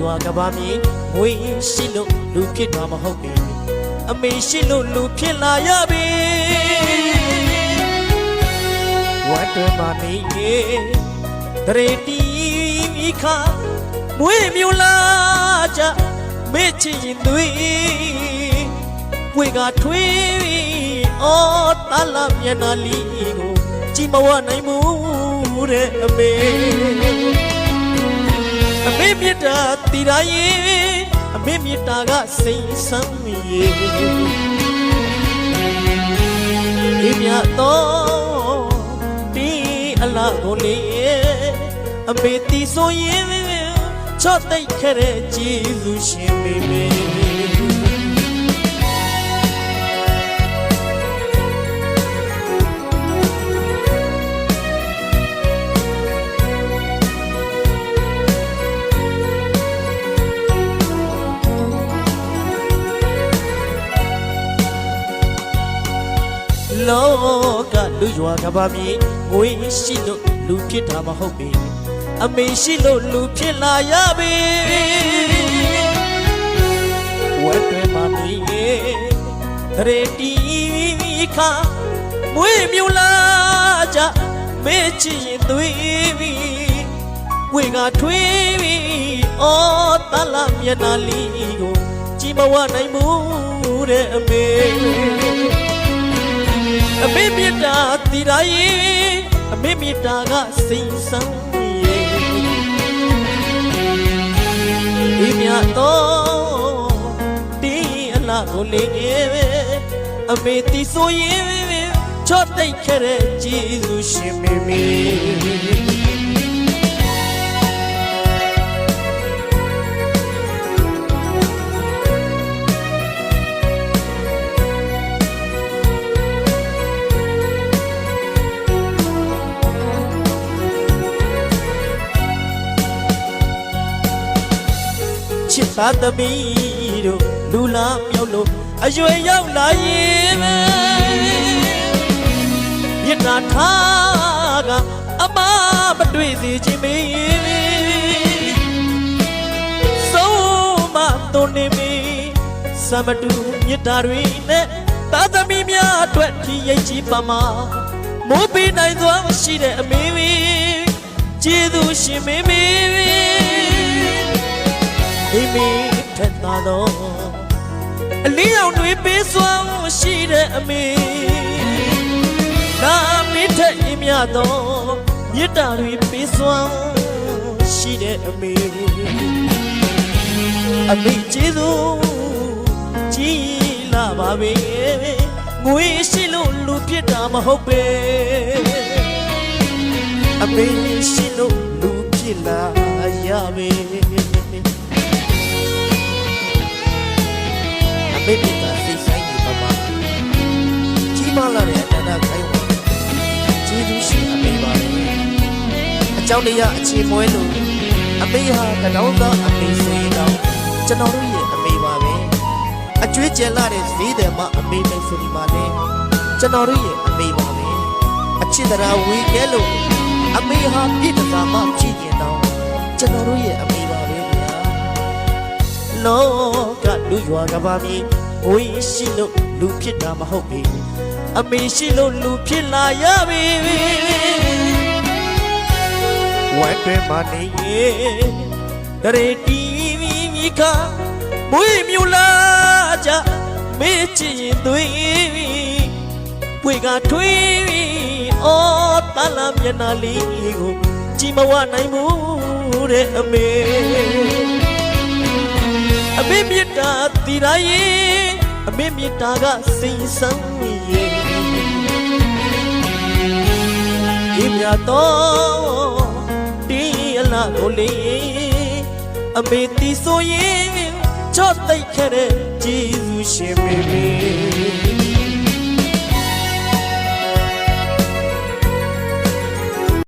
ရွာကဘာမြေငွေရှိလို့လူဖြစ်တာမဟုတ်ပေအမေရှိလို့လူဖြစ်လာရပြီဝတ်တယ်မနေရေတရေတီမိခမွေမြူလာကြမေ့ချင်ရင်သွေးဝေကထွေးအော်တလာမျက်နှာလီကိုကြည်မဝနိုင်ဘူးတဲ့အမေအ မေမြတ်တာတီရာရေအမေမြတ်တာကစိန်ဆန်းရေဒီမြတ်တော့ဒီအလားကိုလေအမေတီဆိုရင်ချော့တိတ်ခဲ့တဲ့ဂျေဇုရှင်မေမေ လောကလူရွာကဘာမြေငွေရှိလို့လူဖြစ်တာမဟုတ်ပေအမေရှိလို့လူဖြစ်လာရပြီဝတ်တွေမမီရေတီခါမွေမြူလာကြမေ့ချင်ရင်သွေးပြီဝေကထွေးပြီအော်တလာမျက်နှာလီကိုကြည်မဝနိုင်ဘူးတဲ့အမေ အမေမြတ်တာတီရာရေအမေမြတ်တာကစိန်ဆန်းရေဒီမြတ်တော့ဒီအလားကိုလေအမေတီဆိုရင်ချော့တိတ်ခဲ့တဲ့ဂျေဇုရှင်မေမေ ချစ်သားသမီးတို့လူလာမြောက်လို့အရွယ်ရောက်လာရင်ပဲမြတ်နာထားကအမမတွေ့စေချင်မေဆုံးမသွန်နေမီစမတူမြတ်တာတွေနဲ့သားသမီးများအတွက်ဒီရိတ်ကြီးပါမှာမိုးပေးနိုင်စွာရှိတဲ့အမေဝီကျေးဇူးရှင်မေမေဝီ မိမိထက်သာတော့အလင်းရောင်တွေပေးစွမ်းရှိတဲ့အမေနာမိထက်ရင်မြတော့မြတ်တာတွေပေးစွမ်းရှိတဲ့အမေအမေကျေးဇူးကြီးလာပါပဲငွေရှိလို့လူဖြစ်တာမဟုတ်ပဲအမေရှိလို့လူဖြစ်လာရပဲ မေမိကစိတ်ဆိုင်နေပါမှာကြီးမားလာတဲ့အတ္တခိုင်းဝင်ကျေးဇူးရှင်အမေပါပဲအကြောင်းတရားအခြေမွဲလို့အမေဟာတတော်သောအမေဆိုရင်တော့ကျွန်တော်တို့ရဲ့အမေပါပဲအကျွေးကျန်လာတဲ့ဈေးတယ်မှာအမေမိတ်ဆိုဒီမှာလဲကျွန်တော်တို့ရဲ့အမေပါပဲအချစ်တရားဝေခဲလို့အမေဟာပြည့်တစားမှကြည့်ရင်တော့ကျွန်တော်တို့ရဲ့အမေပါပဲဗျာလောက လူရွာကဘာမြေဝေးရှိလို့လူဖြစ်တာမဟုတ်ပေအမေရှိလို့လူဖြစ်လာရပြီဝတ်တွေမနေရေတရေတီမိခမွေမြူလာကြမေ့ချင်ရင်သွေးပွေကထွေးအော်တလာမျက်နှာလေးကိုကြည်မဝနိုင်ဘူးတဲ့အမေအ မေမြတ်တာတီရာရေအမေမြတ်တာကစိန်ဆန်းရေဒီမြတ်တော့ဒီအလားကိုလေအမေတီဆိုရင်ချော့တိတ်ခဲ့တဲ့ဂျေဇုရှင်မေမေ